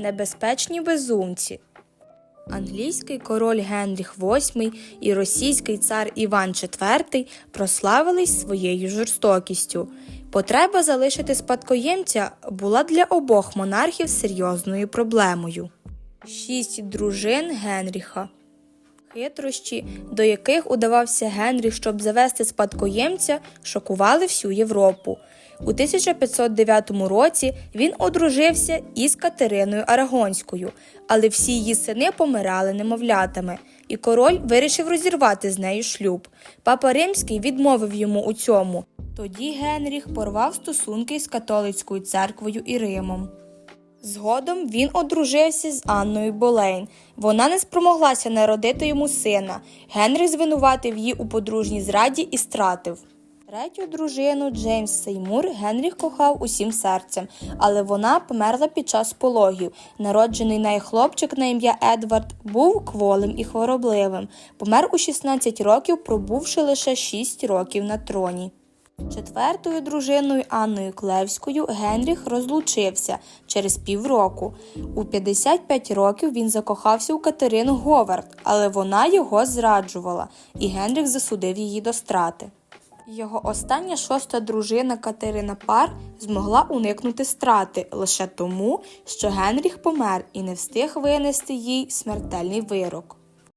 Небезпечні безумці. Англійський король Генріх VIII і російський цар Іван IV прославились своєю жорстокістю. Потреба залишити спадкоємця була для обох монархів серйозною проблемою. Шість дружин Генріха. Хитрощі, до яких удавався Генріх, щоб завести спадкоємця, шокували всю Європу. У 1509 році він одружився із Катериною Арагонською, але всі її сини помирали немовлятами, і король вирішив розірвати з нею шлюб. Папа Римський відмовив йому у цьому. Тоді Генріх порвав стосунки з католицькою церквою і Римом. Згодом він одружився з Анною Болейн. Вона не спромоглася народити йому сина. Генріх звинуватив її у подружній зраді і стратив. Третю дружину Джеймс Сеймур Генріх кохав усім серцем, але вона померла під час пологів. Народжений нею хлопчик на ім'я Едвард був кволим і хворобливим. Помер у 16 років, пробувши лише 6 років на троні. Четвертою дружиною Анною Клевською Генріх розлучився через півроку. У 55 років він закохався у Катерину Говард, але вона його зраджувала, і Генріх засудив її до страти. Його остання шоста дружина Катерина Пар змогла уникнути страти лише тому, що Генріх помер і не встиг винести їй смертельний вирок.